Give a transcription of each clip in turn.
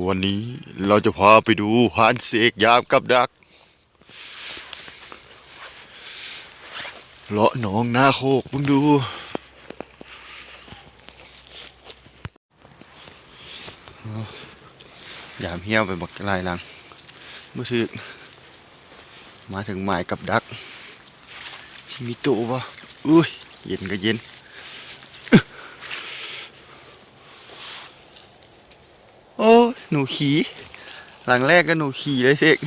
วันนี้เราจะพาไปดูหานเสกยามกับดักเลาะหนองนาโคกมึงดู ยามเหี้ยวไปบักลายลังเมื่อถึกมาถึงหมายกับดัก ที่มีตู้ปะอุ้ย เย็นก็เย็น โอ้ย หนูขี่หลังแรกก็หนูขี่เลยเสก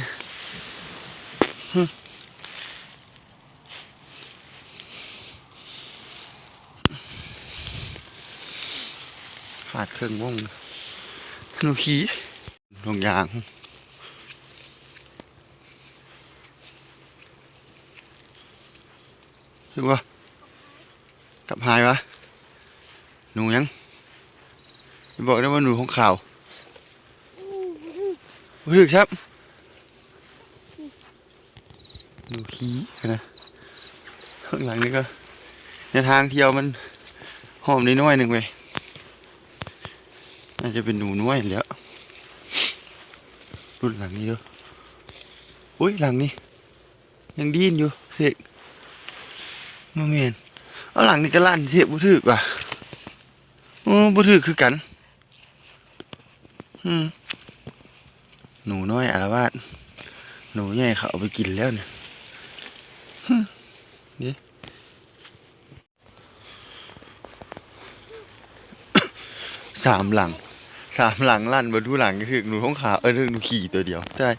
ขาดเครื่องวงหนูขี่ลงยางถึงวะกลับหายวะหนูยังบอกได้ว่าหนูของข่าว รู้สึกครับดูขี้นะข้างหลังนี่ก็ในทางเที่ยวมันหอมนิดน้อยหนึ่งไปน่าจะเป็นหนูน้อยแล้วรุ่นหลังนี้ด้วยอุ้ยหลังนี้ ยังดีนอยู่เสกมาเมนเอาหลังนี้ก็ลั่นเสกบุถึกว่ะโอ้บุถึกคือกัน อืม หนูน้อยอารวาสหนูใหญ่เขาเอาไปกินแล้วเนี่ยฮึนี่สามหลัง สามหลังลั่นมาดูหลังก็คือหนูท้องขาวเออหนูขี่ตัวเดียวได้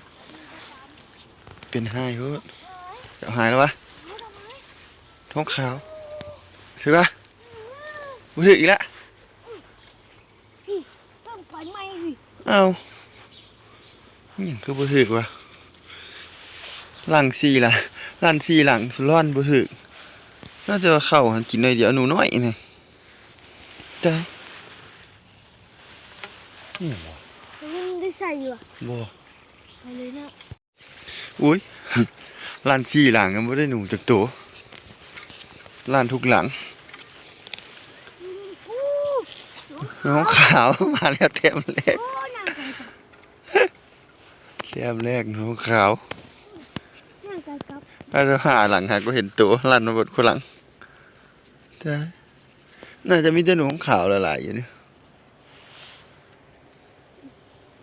เป็นไห้เฮ้ยเดี๋ยวหายแล้ววะท้องขาวถือปะมือถืออีกแล้วต้อง ไฟไหม้สิเอานี่คือบ่ถึกวะหลังสี่ละหลังสี่หลังสุร่อนบ่ถึกน่าจะว่าเข้าหันกินหน่อยเดียวหนูน้อยนี่ใจนี่บ่มันได้ใส่อยู่อะบ่ไปเลยนะอุ้ยหลังสี่หลังก็บ่ได้หนูจักตัวหลังทุกหลังอู้น้องขาวมาแล้วเต็มแรก โอ้นางไก่กับ เต็มแรกน้องขาวนางไก่กับถ้าเราหาหลังหาก็เห็นตัวลั่นมาบดคนหลังใช่น่าจะมีแต่หนูขาวหลายๆอยู่เนี่ย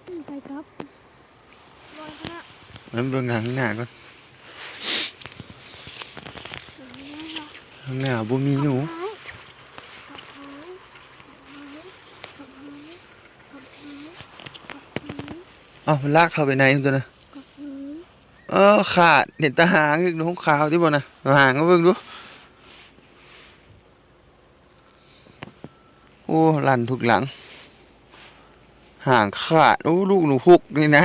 นางไก่กับลอยคณะมันเบื้องหลังหน้าก่อนข้างหน้าบ่มีหนู หายหายหายหาย เอ้ามันลากเข้าไปในตัวนะหายเออขาดเห็นแตาหางอีกหนูขาวที่บ่นะเอาหางก็เบิ่งดูโอ้ลั่นทุกหลังหางขาดโอ้ลูกหนูพุกนี่นะ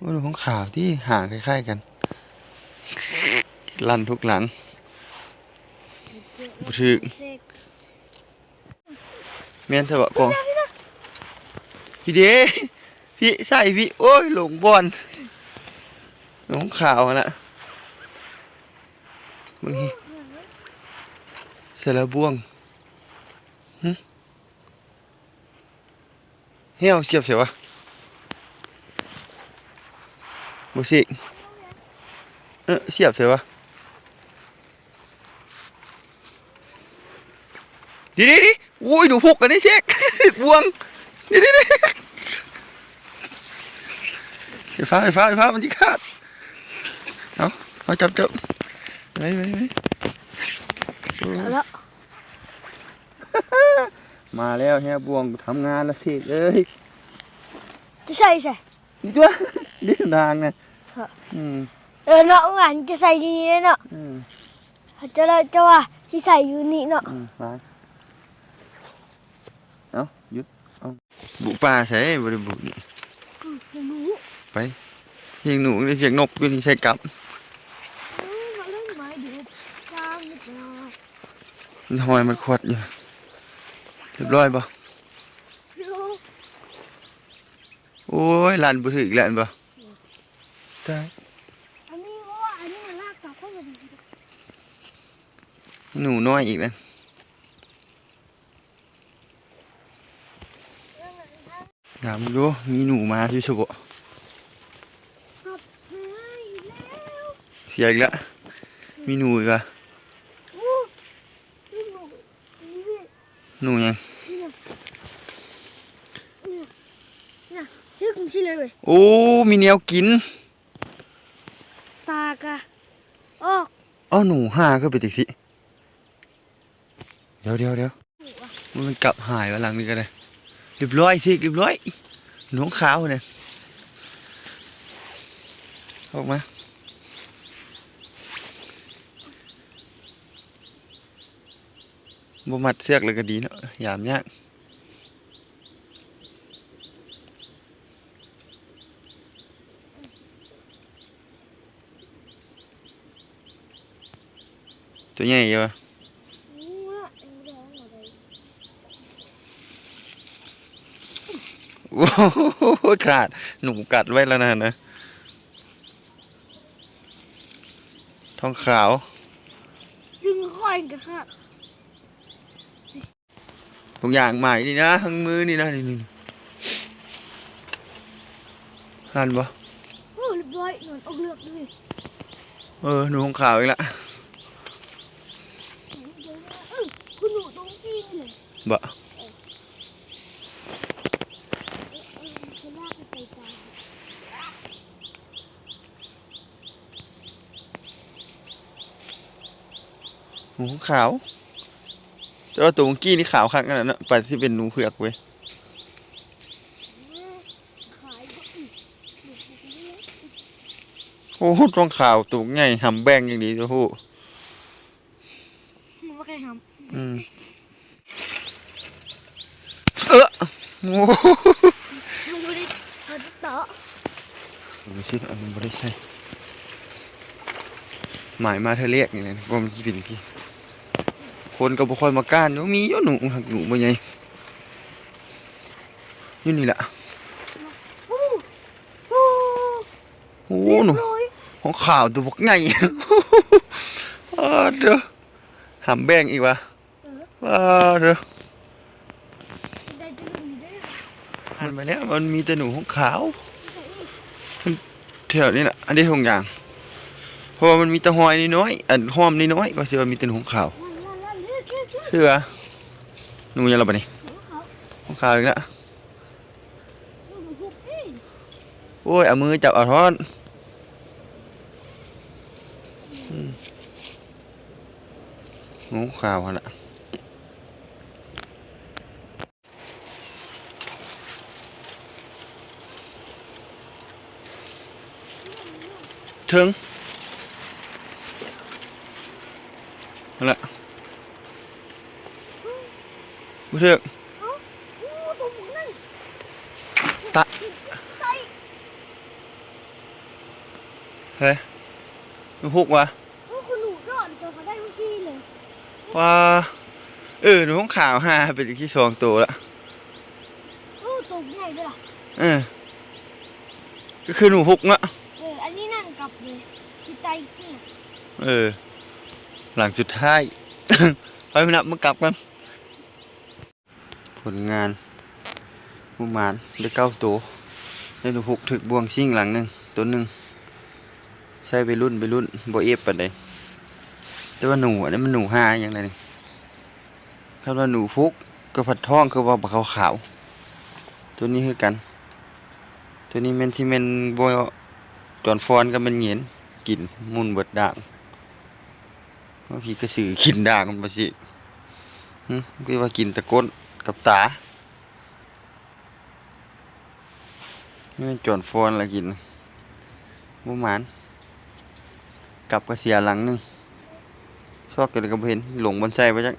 ว่าหนูของขาวที่ห่างคล้ายๆกัน ลั่นทุกหลังบุถึกเสกเมียนเถอะบะกอง พี่เดพี่ใส่พี่โอ้ยหลงบอลหลงข่าวน่ะมึงเสร็จแล้วบ่วงเหี้ยวเสียบเสียวะบุสิเออเสียบเสียวะดิดิดิอุ้ยหนูพกกันนี่เช็คบ่วง ดิดิดิไฟฟ้าไฟฟ้าไฟฟ้ามันที่ขาดเอาเอาจับจับไว้ไว้ไว้โอ้เอาแล้วมาแล้วเฮียบวงทำงานละสิเอ้ยจะใส่ใส่นี่ตัวยนี่ทางนะอืมเออเนาะหวานจะใส่ดีเลยเนาะอืมจะได้จะว่าที่ใส่อยู่นี่เนาะ อืมมาเอาหยุดเอา บุกป่าใช่บริบุกนี่ไปเสียงหนูเสียงนกอยู่นี่ใช่กับหอยมันทำไมมันขวดอยู่เรียบร้อยปะโอ้ยลานบุถึกหลานปะได้อันนี้เพราะว่าอันนี้มันลากกลับเข้ามาดีหนูน้อยอีกนะ ถามดูมีหนูมาช่วยสบหับหายแล้วเสียอีกแล้วมีหนูอีกอะโอ้ลูกหนูนี่หนูยังเนี่ยเนี่ยเนี่ยเรียกมึงชื่ออะไรเว้ยโอ้ มีแนวกิน ตากะออกเอ้าหนูห้าก็ไปติกสิ เดี๋ยวเดี๋ยวเดี๋ยวมันกลับหายมาหลังนี้กันเลย เรียบร้อยสิเรียบร้อยหนูขาวเนี่ยออกมาบ่มัดเสือกเลยก็ดีเนาะยามยากตัวใหญ่อยู่ปะ งูละเอ็งร้องอะไร โอ้โห ขาดหนูกัดไว้แล้วนะนะ ทองขาว ดึงค่อยกันค่ะทุกอย่างใหม่นี่นะทั้งมือนี่นะนี่นี่หันปะโอ้เรียบร้อยหนอนออกเลือกด้วยเออหนูทองขาวอีกละเดี๋ยวนะเออคุณหนูตรงที่นี่เลย บะ เออเออจะลากไปไกล หนูทองขาว แต่ว่าตัวเมื่อกี้นี่ขาวคักขนาดนั้นนะไปที่เป็นหนูเผือกเว้ยๆขายก็อีกเดี๋ยวจะเลี้ยงโอ้โหทองขาวตัวใหญ่หำแบงอย่างนี้ตัวโหมันไม่เคยทอืมเออโอ้โหำมันไม่ได้เอาจะต่อไม่ใช่อันนั้นไม่ได้ใช่หมายมาเธอเรียกอย่างนี้ว่ามันสิเป็นพี่ คนก็บ่ค่อยมาก้านเดี๋ยมีอยู่หนูหักหนูบ่ใหญ่อยู่นี่แหละโอ้โอ้โอ้เรียบหนูของข่าวตัวบักใหญ่เออเด้อหำแบงอีกวะเออเออเด้อมันไปแล้วมันมีแต่หนูของขาวแถวนี้แหละอันนี้ทงอย่างเพราะว่ามันมีตะหอยนิดน้อยอันห้อมนิดน้อยก็เสิว่ามีแต่หนูของขาว เลือกเลืออกเชื่อหนูยังเราปะนี่ของขาวอีกแล้วโอ้ย เอามือจับเอาทอนอืมหนูขาวหั่นละถึงนั่นแหละบุเถก เอ้าโอ้ตัวหมูนั่น ตะ ใส่ เฮ้ยหนูพุกวะ โอ้คุณหนูรอดเจ อเขาได้เมื่อกี้เลยว่าเออหนูของขาวห้าเป็นอีกที่สองตัวละโอ้ตัวใหญ่ด้วยล่ะเออก็คือหนูพุกเนาะเอออันนี้นั่งกลับเลยที่ไตเนี่ยเออ หลังสุดท้าย ไปมานับมากลับกัน ผลงานผู้หมานได้เก้าตัวได้หนูพุกถึกบวงซิ่งหลังหนึ่งตัวหนึ่งใช่ไปรุ่นไปรุ่นโบเอฟปานใดแต่ว่าหนูอันนี้มันหนูห้าอย่างไรนี่ถ้าว่าหนูฟุกก็ผัดท้องคือว่าขาวขาวๆตัวนี้คือกัน ตัวนี้แมนที่แมนโบอยจอนฟอนก็มันเหงียนกินมุนเบิดด่างว่าพี่กระสือกินด่างมันมาสิหึก็ว่ากินตะก้น กับตาไม่จนฟอนละกินบุหมานกลับกระเสียหลังหนึงซอกกันกับเห็นหลงบนไส้ไปจัง